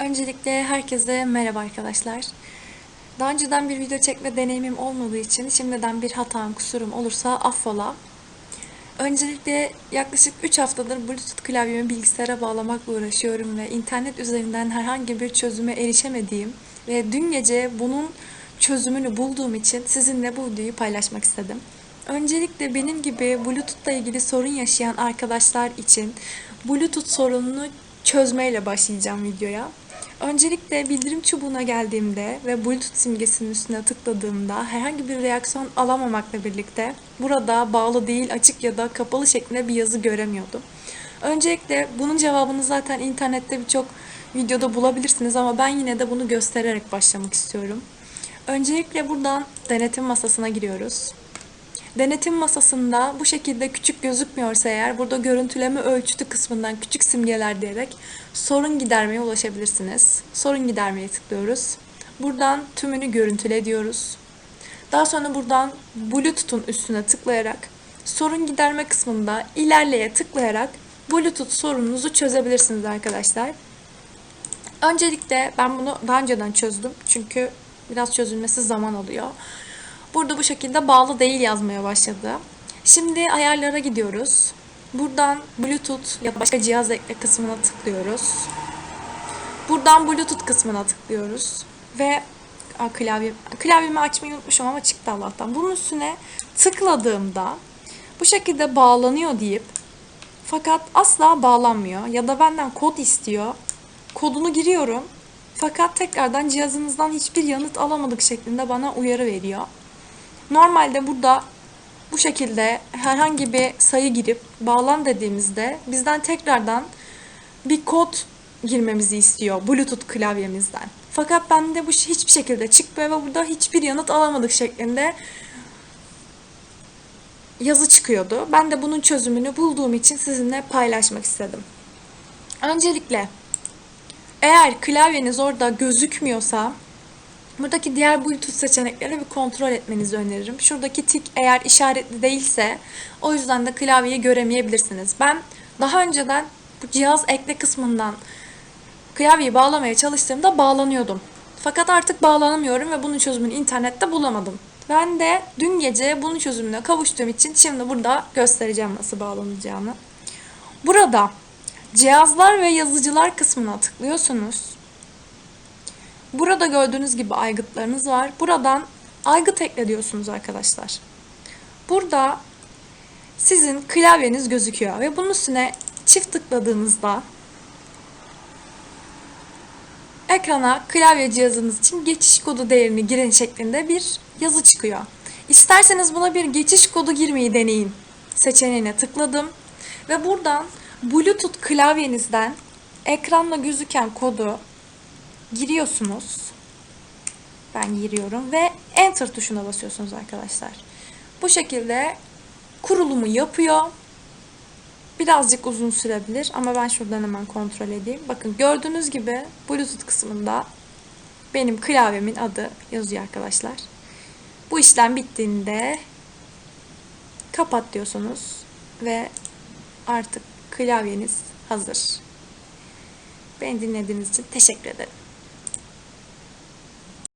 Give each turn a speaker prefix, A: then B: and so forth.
A: Öncelikle herkese merhaba arkadaşlar. Daha önceden bir video çekme deneyimim olmadığı için şimdiden bir hatam, kusurum olursa affola. Öncelikle yaklaşık 3 haftadır Bluetooth klavyemi bilgisayara bağlamakla uğraşıyorum ve internet üzerinden herhangi bir çözüme erişemediğim ve dün gece bunun çözümünü bulduğum için sizinle bu videoyu paylaşmak istedim. Öncelikle benim gibi Bluetooth'la ilgili sorun yaşayan arkadaşlar için Bluetooth sorununu çözmeyle başlayacağım videoya. Öncelikle bildirim çubuğuna geldiğimde ve Bluetooth simgesinin üstüne tıkladığımda herhangi bir reaksiyon alamamakla birlikte burada bağlı değil açık ya da kapalı şeklinde bir yazı göremiyordum. Öncelikle bunun cevabını zaten internette birçok videoda bulabilirsiniz ama ben yine de bunu göstererek başlamak istiyorum. Öncelikle buradan denetim masasına giriyoruz. Denetim masasında bu şekilde küçük gözükmüyorsa eğer burada görüntüleme ölçütü kısmından küçük simgeler diyerek sorun gidermeye ulaşabilirsiniz. Sorun gidermeye tıklıyoruz. Buradan tümünü görüntüle diyoruz. Daha sonra buradan Bluetooth'un üstüne tıklayarak sorun giderme kısmında ilerleye tıklayarak Bluetooth sorununuzu çözebilirsiniz arkadaşlar. Öncelikle ben bunu daha önceden çözdüm. Çünkü biraz çözülmesi zaman alıyor. Burada bu şekilde bağlı değil yazmaya başladı. Şimdi ayarlara gidiyoruz. Buradan Bluetooth ya başka cihaz ekle kısmına tıklıyoruz. Buradan Bluetooth kısmına tıklıyoruz. Ve Aa, klavye, klavyemi açmayı unutmuşum ama çıktı Allah'tan. Bunun üstüne tıkladığımda bu şekilde bağlanıyor deyip fakat asla bağlanmıyor ya da benden kod istiyor. Kodunu giriyorum. Fakat tekrardan cihazınızdan hiçbir yanıt alamadık şeklinde bana uyarı veriyor. Normalde burada bu şekilde herhangi bir sayı girip bağlan dediğimizde bizden tekrardan bir kod girmemizi istiyor Bluetooth klavyemizden. Fakat bende bu hiçbir şekilde çıkmıyor ve burada hiçbir yanıt alamadık şeklinde yazı çıkıyordu. Ben de bunun çözümünü bulduğum için sizinle paylaşmak istedim. Öncelikle eğer klavyeniz orada gözükmüyorsa buradaki diğer Bluetooth seçenekleri bir kontrol etmenizi öneririm. Şuradaki tik eğer işaretli değilse o yüzden de klavyeyi göremeyebilirsiniz. Ben daha önceden bu cihaz ekle kısmından klavyeyi bağlamaya çalıştığımda bağlanıyordum. Fakat artık bağlanamıyorum ve bunun çözümünü internette bulamadım. Ben de dün gece bunun çözümüne kavuştuğum için şimdi burada göstereceğim nasıl bağlanacağını. Burada cihazlar ve yazıcılar kısmına tıklıyorsunuz. Burada gördüğünüz gibi aygıtlarınız var. Buradan aygıt ekle diyorsunuz arkadaşlar. Burada sizin klavyeniz gözüküyor ve bunun üstüne çift tıkladığınızda ekrana klavye cihazınız için geçiş kodu değerini girin şeklinde bir yazı çıkıyor. İsterseniz buna bir geçiş kodu girmeyi deneyin seçeneğine tıkladım ve buradan Bluetooth klavyenizden ekranda gözüken kodu giriyorsunuz. Ben giriyorum ve Enter tuşuna basıyorsunuz arkadaşlar. Bu şekilde kurulumu yapıyor. Birazcık uzun sürebilir ama ben şuradan hemen kontrol edeyim. Bakın gördüğünüz gibi Bluetooth kısmında benim klavyemin adı yazıyor arkadaşlar. Bu işlem bittiğinde kapat diyorsunuz ve artık klavyeniz hazır. Beni dinlediğiniz için teşekkür ederim.